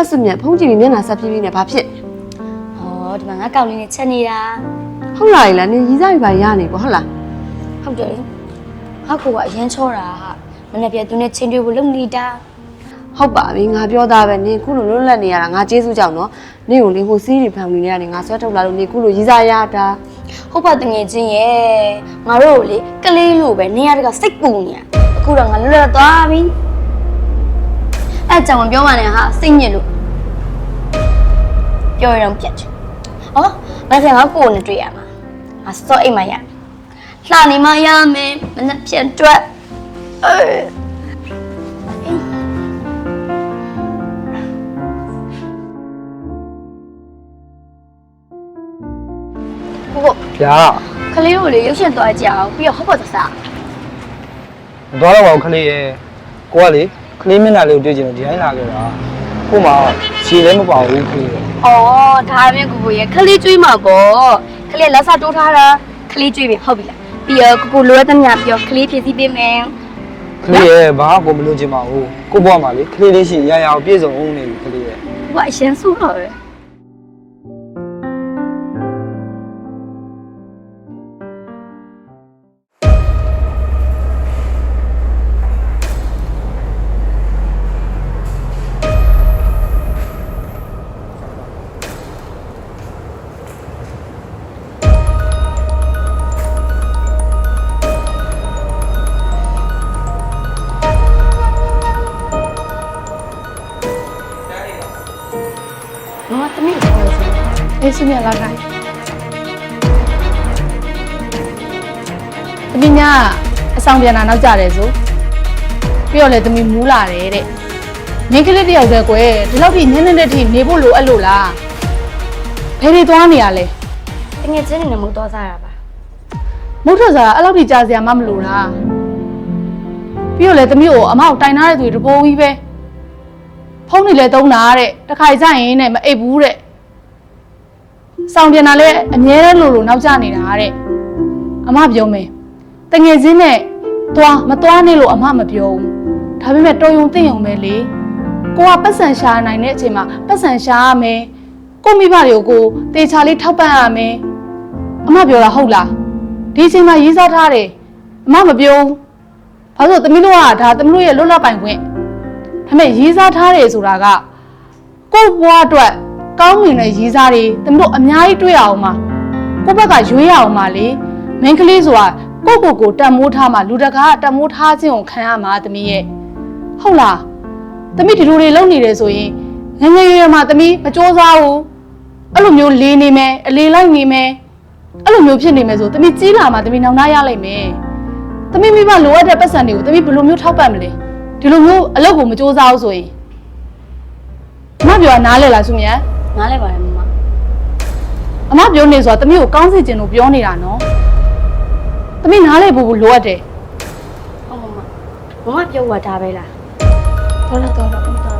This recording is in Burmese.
တ်စုမြတ်ဖုန်းကြည့်ပြီးမျက်နှာဆက်ပြင်းပြင်းနဲ့ဘာဖြစ်ဟောဒီမှာငါကောက်လေးနဲ့ချက်နေတာဟုတ်လားလေနင်ရီးစားပြီးပါရနေပေါ့ဟုတ်လားဟုတ်တယ်လေငါကိုကအရန်ချောတာဟာမနေ့ပြသူနဲ့ချင်းတွေ့ဖို့လုပ်နေတာဟုတ်ပါပြီငါပြောသားပဲနင်ခုလိုလွတ်လပ်နေရတာငါကျေးဇူးကြောင့်နော်နင်ကိုလေဟိုစီးရီဖန်ဝင်နေရတယ်ငါဆွဲထုတ်လာလို့နင်ခုလိုရီးစားရတာဟုတ်ပါတငယ်ချင်းရဲ့ငါတို့ကိုလေကလေးလိုပဲနေရတကစိတ်ပူနေရအခုတော့ငါလွတ်လပ်သွားပြီ အဲ့ကြောင့်မပြောပါနဲ့ဟာစိတ်ညစ်လို့ပြောရအောင်ပြတ်ချင်ဟောမနေ့ကငါကိုယ်နဲ့တွေ့ရမှာငါစောအိမ်မှာရလှနေမှရမယ်မနေ့ပြန်တွက်အေးဟုတ်ဟုတ်ဗျာခလေးကိုလေရုပ်ရှင်သွားကြအောင်ပြီးတော့ဟောပေါ်သစားမသွားတော့ပါဘူးခလေးရဲ့ကိုကလေ ခလေးမျက်နှာလေးကိုတွေ့ချင်လို့ဒီတိုင်းလာခဲ့တာကိုမှခြေလည်းမပါဘူးခလေးရဲ့။အော်ဒါပဲကိုကိုရဲ့ခလေးကျွေးမှာပေါ့။ခလေးလက်စားတိုးထားတာခလေးကျွေးပြီဟုတ်ပြီလား။ပြီးတော့ကိုကိုလိုရတဲ့ညပြီးတော့ခလေးဖြည့်ဆည်းပေးမယ်ခလေးရဲ့ဘာမှကိုမလို့ချင်ပါဘူးကိုဘွားမှာလေခလေးလေးရှိရရအောင်ပြည့်စုံအောင်နေပြီခလေးရဲ့။ကိုကအရင်ဆိုးတော့ပဲ။ တမီးကိုခေါ်လို့အေးစမြလာခိုင်းသမီးညာအဆောင်ပြန်လာနောက်ကြတယ်ဆိုပြီးတော့လေသမီးမူးလာတယ်တဲ့မင်းကလေးတယောက်တည်းကွယ်ဒီလောက်ထိနည်းနည်းနဲ့ထိနေဖို့လိုအပ်လို့လားဘယ်တွေသွားနေရလဲ။တငယ်ချင်းနေနဲ့မဟုတ်တော့စားရပါမုတ်ထွက်စားအဲ့လောက်ထိကြားစရာမှမလိုလားပြီးတော့လေသမီးကိုအမောက်တိုင်ထားတဲ့သူတွေတပိုးကြီးပဲ ဖုန်းနေလဲတုံးတာတဲ့တခါကြရင်နဲ့မအိပ်ဘူးတဲ့ဆောင်ပြန်လာလဲအမြဲတမ်းလိုလိုနောက်ကျနေတာတဲ့အမပြောမယ်တငယ်ချင်းနဲ့သွားမသွားနေလို့အမမပြောဘူးဒါပေမဲ့တော်ယုံသိယုံပဲလေကိုကပတ်စံရှာနိုင်တဲ့အချိန်မှာပတ်စံရှာရမယ်ကိုမိဘတွေကိုကိုတေချာလေးထောက်ပံ့ရမယ်အမပြောတာဟုတ်လားဒီအချိန်မှာရေးစားထားတယ်အမမပြောဘူးဘာလို့လဲသမီးတို့ကဒါသမီးတို့ရဲ့လွတ်လပ်ပိုင်ခွင့် ဒါပေမဲ့ရေးစားထားတယ်ဆိုတာကကိုယ့်ဘဝအတွက်ကောင်းမြင်တဲ့ရေးစားတွေသမီးတို့အများကြီးတွေ့ရအောင်ပါကိုယ့်ဘက်ကရွေးရအောင်ပါလေမင်းကလေးဆိုတာကိုယ့်ကိုယ်ကိုတန်မိုးထားမှလူတကာကတန်မိုးထားခြင်းကိုခံရမှာသမီးရဲ့ဟုတ်လားသမီးဒီလိုတွေလုပ်နေတယ်ဆိုရင်ငယ်ငယ်ရွယ်ရွယ်မှာသမီးမစ조사ဘူးအဲ့လိုမျိုးလေးနေမယ်အလေးလိုက်နေမယ်အဲ့လိုမျိုးဖြစ်နေမယ်ဆိုသမီးကြီးလာမှသမီးနောင်နာရလိုက်မယ်။သမီးမိဘလိုအပ်တဲ့ပတ်စံတွေကိုသမီးဘယ်လိုမျိုးထောက်ပံ့မလဲ။ ဒီလိုမျိုးအလုပ်ကိုမစူးစမ်းဘူးဆိုရင်အမပြောတာနားလဲလားစုမြတ်။ငါလည်းပါတယ်မမ။အမပြောနေဆိုတာသမီးကိုကောင်းစေချင်လို့ပြောနေတာနော်။သမီးနားလဲဖို့လိုအပ်တယ်။ဟုတ်မမ။မမပြောဝတာပဲလား။တော်လားတော်လား